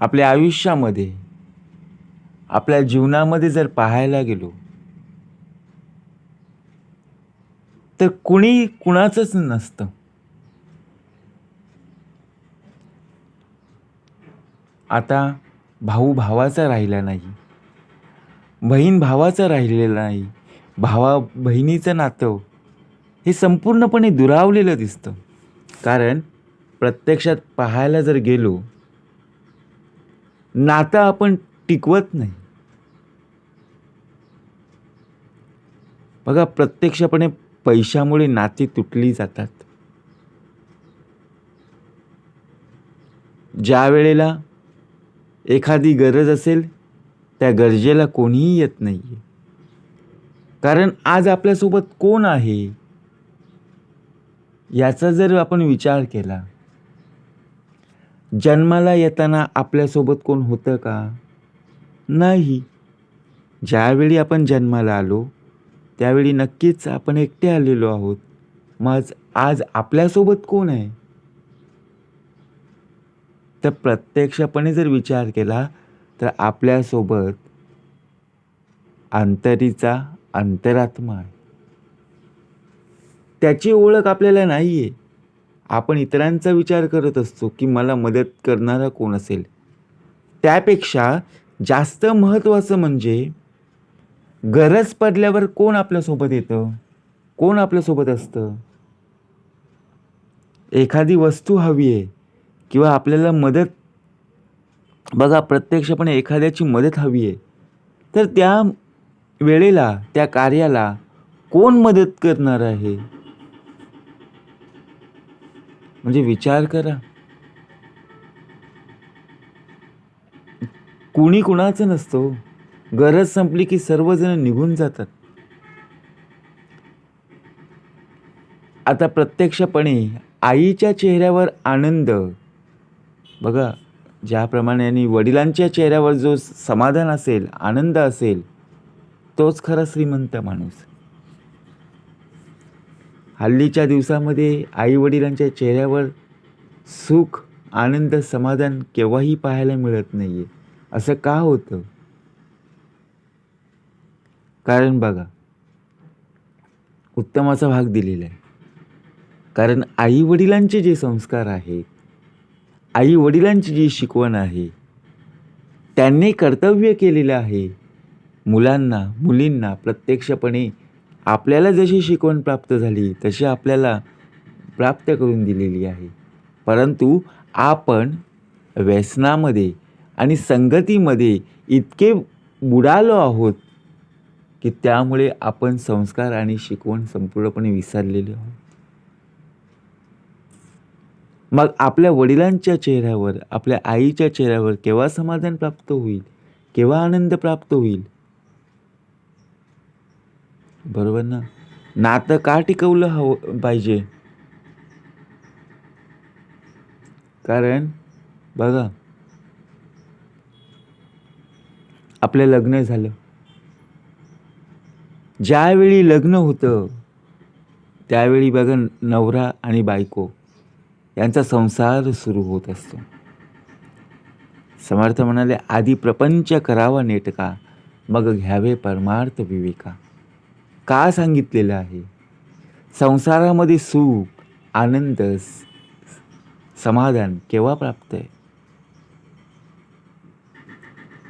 आपल्या आयुष्यामध्ये आपल्या जीवनामध्ये जर पाहायला गेलो तर कुणी कुणाचंच नसतं. आता भाऊ भावाचा राहिला नाही बहीण भावाचं राहिलेलं नाही भावा बहिणीचं नातं हे संपूर्णपणे दुरावलेलं दिसतं. कारण प्रत्यक्षात पाहायला जर गेलो नातं आपण टिकवत नाही. बघा प्रत्यक्षपणे पैशामुळे नाती तुटली जातात. ज्या वेळेला एखादी गरज असेल त्या गरजेला कोणीही येत नाही आहे कारण आज आपल्यासोबत कोण आहे? याचा जर आपण विचार केला जन्माला येताना आपल्यासोबत कोण होतं का? नाही. ज्यावेळी आपण जन्माला आलो त्यावेळी नक्कीच आपण एकटे आलेलो आहोत. मग आज आपल्यासोबत कोण आहे? तर प्रत्यक्षपणे जर विचार केला तर आपल्यासोबत अंतरीचा अंतरात्मा आहे. त्याची ओळख आपल्याला नाही आहे आपण इतरांचा विचार करत असतो की मला मदत करणारा कोण असेल? त्यापेक्षा जास्त महत्त्वाचं म्हणजे गरज पडल्यावर कोण आपल्यासोबत येतं? कोण आपल्यासोबत असतं? एखादी वस्तू हवी आहे किंवा आपल्याला मदत बघा प्रत्यक्षपणे एखाद्याची मदत हवी आहे तर त्या वेळेला त्या कार्याला कोण मदत करणार आहे? म्हणजे विचार करा. कुणी कुणाचं नसतो हो. गरज संपली की सर्वजण निघून जातात. आता प्रत्यक्षपणे आईच्या चेहऱ्यावर आनंद. बघा ज्याप्रमाणे आणि वडिलांच्या चेहऱ्यावर जो समाधान असेल आनंद असेल तोच खरा श्रीमंत माणूस. हल्लीच्या दिवसामध्ये आईवडिलांच्या चेहऱ्यावर सुख आनंद समाधान केव्हाही पाहायला मिळत नाही आहे असं का होतं? कारण बघा उत्तमाचा भाग दिलेला आहे. कारण आईवडिलांचे जे संस्कार आहेत आईवडिलांची जी शिकवण आहे त्यांनी कर्तव्य केलेलं आहे. मुलांना मुलींना प्रत्यक्षपणे आपल्याला जशी शिकवण प्राप्त झाली तशी आपल्याला प्राप्त करून दिलेली आहे. परंतु आपण व्यसनामध्ये आणि संगतीमध्ये इतके बुडालो आहोत की त्यामुळे आपण संस्कार आणि शिकवण संपूर्णपणे विसरलेले आहोत. मग आपल्या वडिलांच्या चेहऱ्यावर आपल्या आईच्या चेहऱ्यावर केव्हा समाधान प्राप्त होईल? केव्हा आनंद प्राप्त होईल? बरोबर ना? नातं का टिकवलं हवं पाहिजे? कारण बघा. आपलं लग्न झालं. ज्यावेळी लग्न होतं त्यावेळी बघा नवरा आणि बायको यांचा संसार सुरू होत असतो. समर्थ म्हणाले आधी प्रपंच करावा नेटका मग घ्यावे परमार्थ विवेका. का सांगितलेलं आहे? संसारामध्ये सुख आनंद समाधान केव्हा प्राप्त आहे?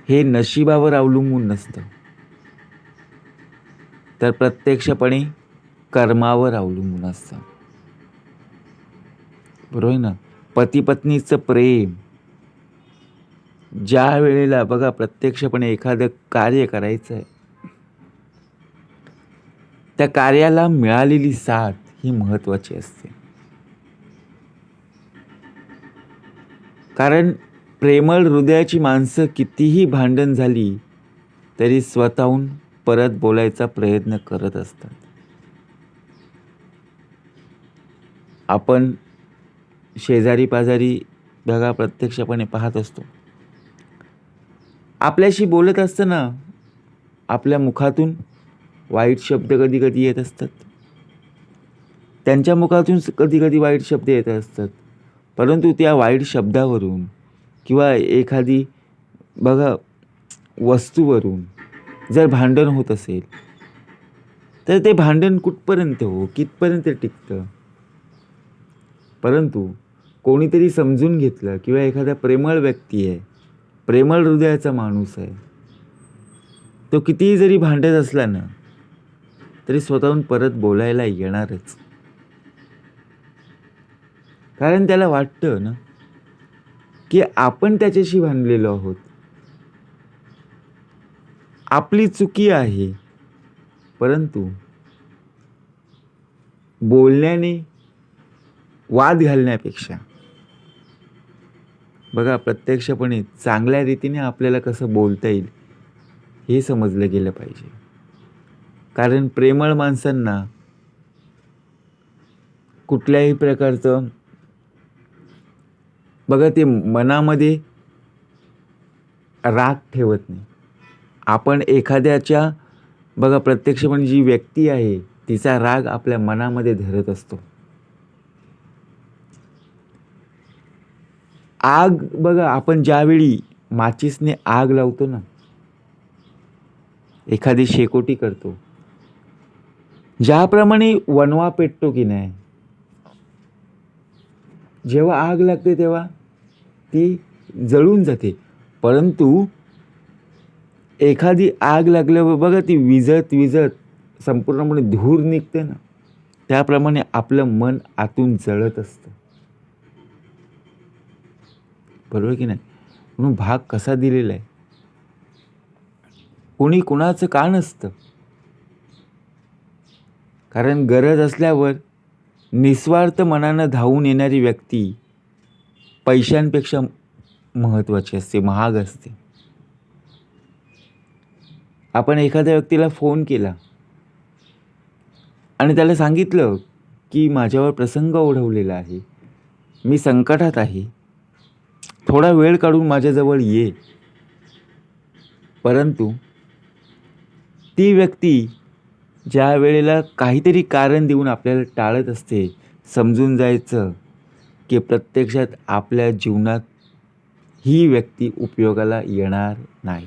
हे नशिबावर अवलंबून नसतं. तर प्रत्यक्षपणे कर्मावर अवलंबून असतं. बरोबर ना? पतीपत्नीचं प्रेम. ज्या वेळेला बघा प्रत्यक्षपणे एखादं कार्य करायचं आहे त्या कार्याला मिळालेली साथ ही महत्त्वाची असते. कारण प्रेमळ हृदयाची माणसं कितीही भांडण झाली तरी स्वतःहून परत बोलायचा प्रयत्न करत असतात. आपण शेजारी पाजारी बघा प्रत्यक्षपणे पाहत असतो. आपल्याशी बोलत असताना आपल्या मुखातून वाईट शब्द कधी कधी येत असतात. त्यांच्या मुखातून कधी कधी वाईट शब्द येत असतात. परंतु त्या वाईट शब्दावरून किंवा एखादी बघा वस्तूवरून जर भांडण होत असेल तर ते भांडण कुठपर्यंत हो कितपर्यंत टिकतं? परंतु कोणीतरी समजून घेतलं किंवा एखादा प्रेमळ व्यक्ती आहे प्रेमळ हृदयाचा माणूस आहे तो कितीही जरी भांडत असला ना तरी स्वतःहून परत बोलायला येणारच. कारण त्याला वाटतं ना की आपण त्याच्याशी भांडलेलो आहोत. आपली चुकी आहे. परंतु बोलण्याने वाद घालण्यापेक्षा बघा प्रत्यक्षपणे चांगल्या रीतीने आपल्याला कसं बोलता येईल हे समजलं गेलं पाहिजे. कारण प्रेमळ माणसांना कुठल्याही प्रकारचं बघा ते मनामध्ये राग ठेवत नाही. आपण एखाद्याच्या बघा प्रत्यक्षपणे म्हणजे जी व्यक्ती आहे तिचा राग आपल्या मनामध्ये धरत असतो. आग बघा आपण ज्यावेळी माचीसने आग लावतो ना एखादी शेकोटी करतो ज्याप्रमाणे वनवा पेटतो की नाही? जेव्हा आग लागते तेव्हा ती जळून जाते. परंतु एखादी आग लागल्यावर बघा ती विजत विजत संपूर्णपणे धूर निघते ना. त्याप्रमाणे आपलं मन आतून जळत असतं. बरोबर की नाही? म्हणून भाग कसा दिलेला आहे? कोणी कुणाचं का नसतं? कारण गरज असल्यावर निस्वार्थ मनानं धावून येणारी व्यक्ती पैशांपेक्षा महत्त्वाची असते महाग असते. आपण एखाद्या व्यक्तीला फोन केला आणि त्याला सांगितलं की माझ्यावर प्रसंग ओढवलेला आहे मी संकटात आहे थोडा वेळ काढून माझ्याजवळ ये. परंतु ती व्यक्ती ज्या वेळेला काहीतरी कारण देऊन आपल्याला टाळत असते समजून जायचं की प्रत्यक्षात आपल्या जीवनात ही व्यक्ती उपयोगाला येणार नाही.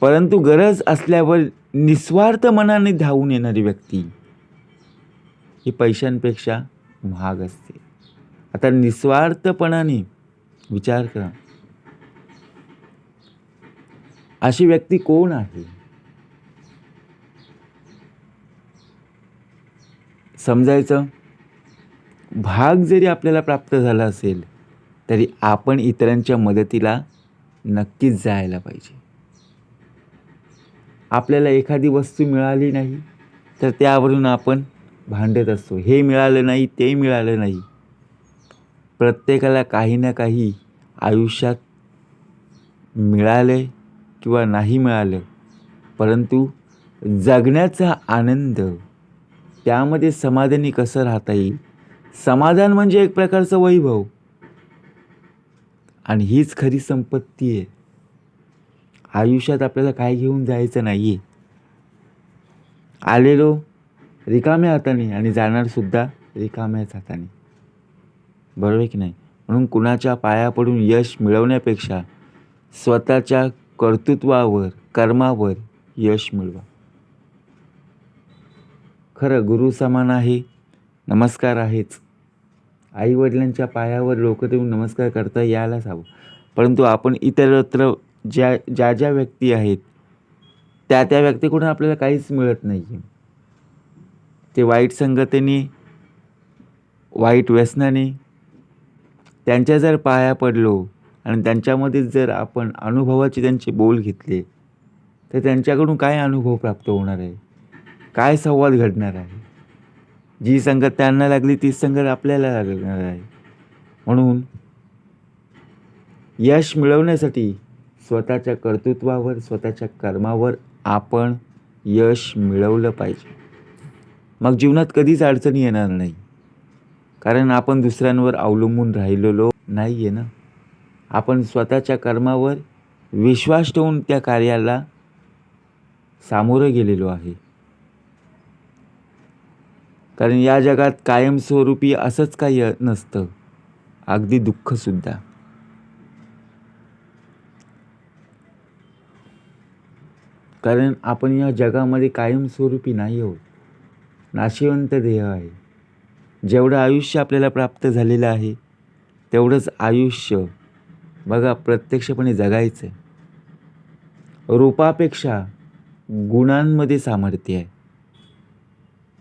परंतु गरज असल्यावर निस्वार्थ मनाने धावून येणारी व्यक्ती ही पैशांपेक्षा महाग असते. आता निस्वार्थपणाने विचार करा. अशी व्यक्ती कोण आहे? समजायचं? भाग जरी आपल्याला प्राप्त झाला असेल तरी आपण इतरांच्या मदतीला नक्कीच जायला पाहिजे. आपल्याला एखादी वस्तू मिळाली नाही तर त्यावरून आपण भांडत असतो. हे मिळालं नाही ते मिळालं नाही. प्रत्येकाला काही ना काही आयुष्यात मिळाले किंवा नाही मिळालं परंतु जगण्याचा आनंद त्यामध्ये समाधानी कसं राहता येईल? समाधान म्हणजे एक प्रकारचं वैभव. आणि हीच खरी संपत्ती आहे. आयुष्यात आपल्याला काय घेऊन जायचं नाही आहे आलेलो रिकाम्या हाताने आणि जाणारसुद्धा रिकाम्याच हाताने. बरोबर आहे की नाही? म्हणून कुणाच्या पाया पडून यश मिळवण्यापेक्षा स्वतःच्या कर्तृत्वावर कर्मावर यश मिळवा. खरं गुरु समान आहे नमस्कार आहेच. आईवडिलांच्या पायावर लोक देऊन नमस्कार करता यायलाच हवं. परंतु आपण इतरत्र ज्या ज्या ज्या व्यक्ती आहेत त्या त्या व्यक्तीकडून आपल्याला काहीच मिळत नाही आहे ते वाईट संगतीने वाईट व्यसनाने त्यांच्या जर पाया पडलो आणि त्यांच्यामध्ये जर आपण अनुभवाचे त्यांचे बोल घेतले तर त्यांच्याकडून काय अनुभव प्राप्त होणार आहे? काय संवाद घडणार आहे? जी संगत त्यांना लागली तीच संगत आपल्याला लागणार आहे. म्हणून यश मिळवण्यासाठी स्वतःच्या कर्तृत्वावर स्वतःच्या कर्मावर आपण यश मिळवलं पाहिजे. मग जीवनात कधीच अडचणी येणार नाही. कारण आपण दुसऱ्यांवर अवलंबून राहिलेलो नाही आहे ना? आपण स्वतःच्या कर्मावर विश्वास ठेवून त्या कार्याला सामोरं गेलेलो आहे. कारण या जगात कायमस्वरूपी असंच काही नसतं. अगदी दुःखसुद्धा कारण आपण या जगामध्ये कायमस्वरूपी नाही आहोत. नाशिवंत देह आहे. जेवढं आयुष्य आपल्याला प्राप्त झालेलं आहे तेवढंच आयुष्य बघा प्रत्यक्षपणे जगायचं आहे रूपापेक्षा गुणांमध्ये सामर्थ्य आहे.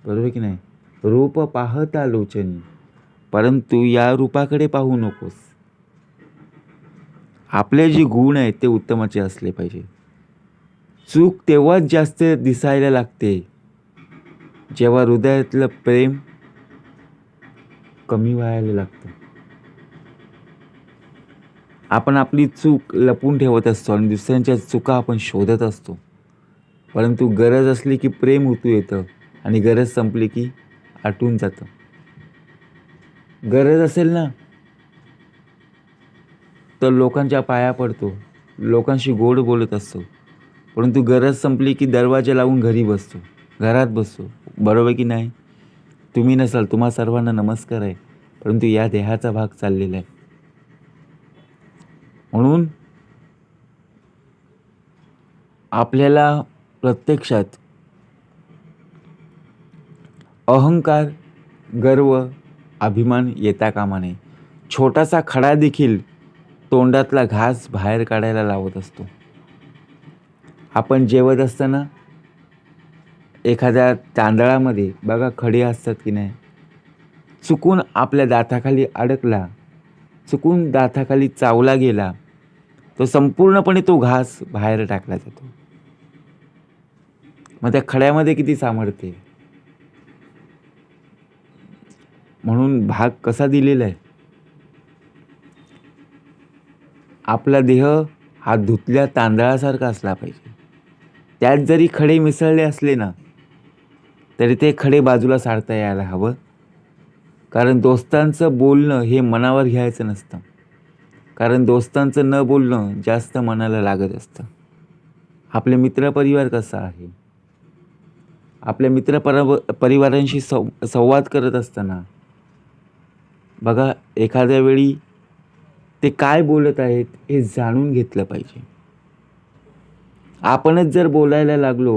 बरोबर की नाही? रूप पाहता लोचनी परंतु या रूपाकडे पाहू नकोस. आपले जे गुण आहेत ते उत्तमाचे असले पाहिजे. चूक तेव्हाच जास्त दिसायला लागते जेव्हा हृदयातलं प्रेम कमी व्हायला लागतं. आपण आपली चूक लपून ठेवत असतो आणि दुसऱ्यांच्या चुका आपण शोधत असतो. परंतु गरज असली की प्रेम उतू येतं आणि गरज संपली की आटून जातं. गरज असेल ना तर लोकांच्या पाया पडतो. लोकांशी गोड बोलत असतो. परंतु गरज संपली की दरवाजा लावून घरी बसतो. घरात बसतो. बरोबर की नाही? तुम्ही नसाल तुम्हा सर्वांना नमस्कार आहे. परंतु या देहाचा भाग चाललेला आहे. म्हणून आपल्याला प्रत्यक्षात अहंकार गर्व अभिमान येता कामा नये छोटासा खडा देखील तोंडातला घास बाहेर काढायला लावत असतो. आपण जेवत असताना एखाद्या तांदळामध्ये बघा खडे असतात की नाही चुकून आपल्या दाताखाली अडकला चुकून दाताखाली चावला गेला तो संपूर्णपणे तो घास बाहेर टाकला जातो. मग त्या खड्यामध्ये किती सामर्थ्य आहे म्हणून भाग कसा दिलेला आहे? आपला देह हा धुतल्या तांदळासारखा असला पाहिजे. त्यात जरी खडे मिसळले असले ना तरी ते खडे बाजूला सारता यायला हवं. कारण दोस्तांचं बोलणं हे मनावर घ्यायचं नसतं. कारण दोस्तांचं न बोलणं जास्त मनाला लागत असतं. आपले मित्रपरिवार कसा आहे? आपल्या मित्र परिवारांशी सं संवाद करत असताना बघा एखाद्या वेळी ते काय बोलत आहेत हे जाणून घेतलं पाहिजे. आपणच जर बोलायला लागलो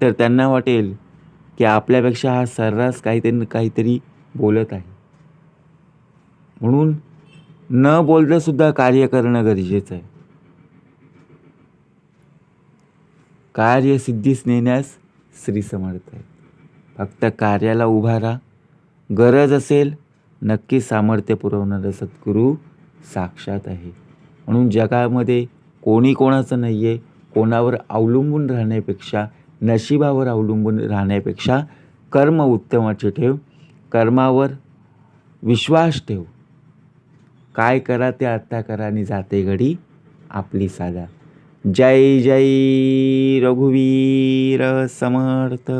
तर त्यांना वाटेल की आपल्यापेक्षा हा सर्रास काहीतरी काहीतरी बोलत आहे. म्हणून न बोलता सुद्धा कार्य करणं गरजेचं आहे. कार्य सिद्धीस नेण्यास श्री समर्थ आहे फक्त कार्याला उभा राहा. गरज असेल नक्की सामर्थ्य पुरवणारा सद्गुरू साक्षात आहे. म्हणून जगामध्ये कोणी कोणाचं नाही आहे कोणावर अवलंबून राहण्यापेक्षा नशिबावर अवलंबून राहण्यापेक्षा कर्म उत्तमाचे ठेव कर्मावर विश्वास ठेव. काय करा ते आत्ता करा आणि जाते घडी आपली साधा. जय जय रघुवीर समर्थ.